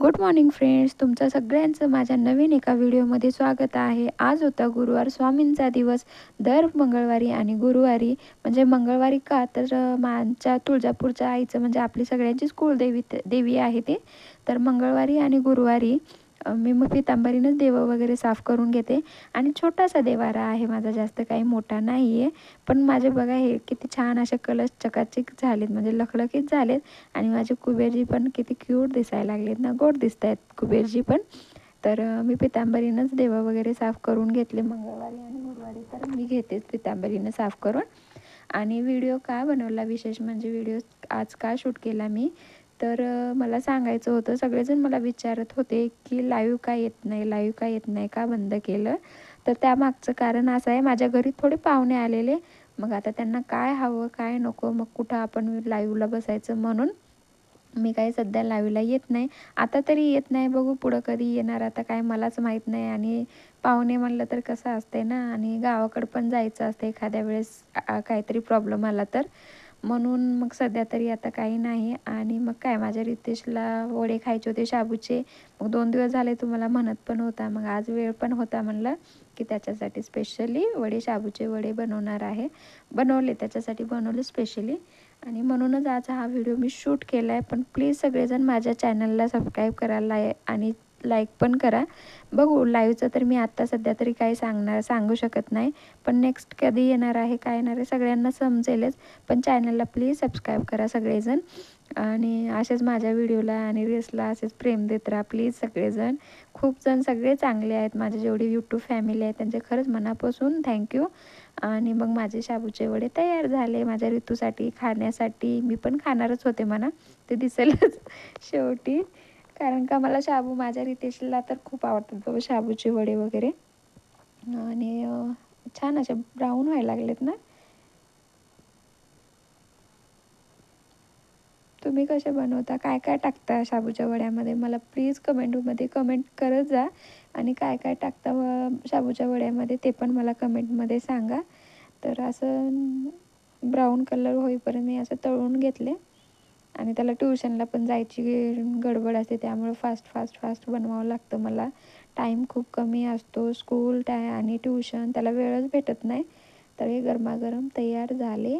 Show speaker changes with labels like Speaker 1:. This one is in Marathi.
Speaker 1: गुड मॉर्निंग फ्रेंड्स तुमचं सगळ्यांचं माझ्या नवीन एका व्हिडिओमध्ये स्वागत आहे. आज होता गुरुवार स्वामींचा दिवस. दर मंगळवारी आणि गुरुवारी म्हणजे मंगळवारी का? तर माझ्या तुळजापूरच्या आईचं म्हणजे आपली सगळ्यांचीच कुलदेवी देवी आहे ते. तर मंगळवारी आणि गुरुवारी मी मग पितांबरीनंच देवं वगैरे साफ करून घेते. आणि छोटासा देवारा आहे माझा जास्त काही मोठा नाही आहे पण माझे बघा हे किती छान असे कलश चकाचक झालेत. म्हणजे लखलखीत झालेत. आणि माझे कुबेरजी पण किती क्यूट दिसायला लागलेत ना. गोड दिसत आहेत कुबेरजी पण. तर मी पितांबरीनंच देवं वगैरे साफ करून घेतले. मंगळवारी आणि गुरुवारी तर मी घेतेच पितांबरीनं साफ करून. आणि व्हिडिओ का बनवला विशेष? म्हणजे व्हिडिओ आज का शूट केला मी? तर मला सांगायचं होतं सगळेजण मला विचारत होते की लाईव्ह का येत नाही लाईव्ह का येत नाही का बंद केलं? तर त्यामागचं कारण असं आहे माझ्या घरी थोडे पाहुणे आलेले. मग आता त्यांना काय हवं काय नको मग कुठं आपण लाईव्हला बसायचं म्हणून मी काही सध्या लाईव्हला येत नाही. आता तरी येत नाही बघू पुढं कधी येणार. आता काय मलाच माहीत नाही आणि पाहुणे म्हणलं तर कसं असते ना? आणि गावाकडं पण जायचं असतं एखाद्या वेळेस काहीतरी प्रॉब्लेम आला तर. म्हणून मग सध्या तरी आता काही नाही. आणि मग काय माझ्या रितेशला वडे खायचे होते शाबूचे. मग दोन दिवस झाले तुम्हाला म्हणत पण होता. मग आज वेळ पण होता म्हणलं की त्याच्यासाठी स्पेशली वडे शाबूचे वडे बनवणार आहे. बनवले त्याच्यासाठी बनवले स्पेशली आणि म्हणूनच आज हा व्हिडिओ मी शूट केला आहे पण प्लीज सगळेजण माझ्या चॅनलला सबस्क्राईब करायला आहे आणि लाईक पण करा. बघू लाईव्हचं तर मी आत्ता सध्या तरी काही सांगणार सांगू शकत नाही. पण नेक्स्ट कधी येणार आहे काय येणार आहे सगळ्यांना समजेलच. पण चॅनलला प्लीज सबस्क्राईब करा सगळेजण. आणि असेच माझ्या व्हिडिओला आणि रील्सला असेच प्रेम देत राहा प्लीज सगळेजण. खूप जण सगळे चांगले आहेत माझे जेवढी यूट्यूब फॅमिली आहे त्यांचे खरंच मनापासून थँक्यू आणि मग माझे शाबूचे वडे तयार झाले माझ्या ऋतूसाठी खाण्यासाठी. मी पण खाणारच होते म्हणा ते दिसेलच. शेवटी कारण का मला शाबू माझ्या रितेशला तर खूप आवडतात बाबा शाबूचे वडे वगैरे. आणि छान असे ब्राऊन व्हायला लागलेत ना. तुम्ही कसे बनवता? काय काय टाकता शाबूच्या वड्यामध्ये? मला प्लीज कमेंटमध्ये कमेंट करत जा. आणि काय काय टाकता शाबूच्या वड्यामध्ये ते पण मला कमेंटमध्ये सांगा. तर असं ब्राऊन कलर होईपर्यंत मी असं तळून घेतले. आणि त्याला ट्युशनला पण जायची गडबड असते त्यामुळे फास्ट फास्ट फास्ट बनवावं लागतं मला. टाईम खूप कमी असतो स्कूल टाय आणि ट्युशन त्याला वेळच भेटत नाही. तर हे गरमागरम तयार झाले.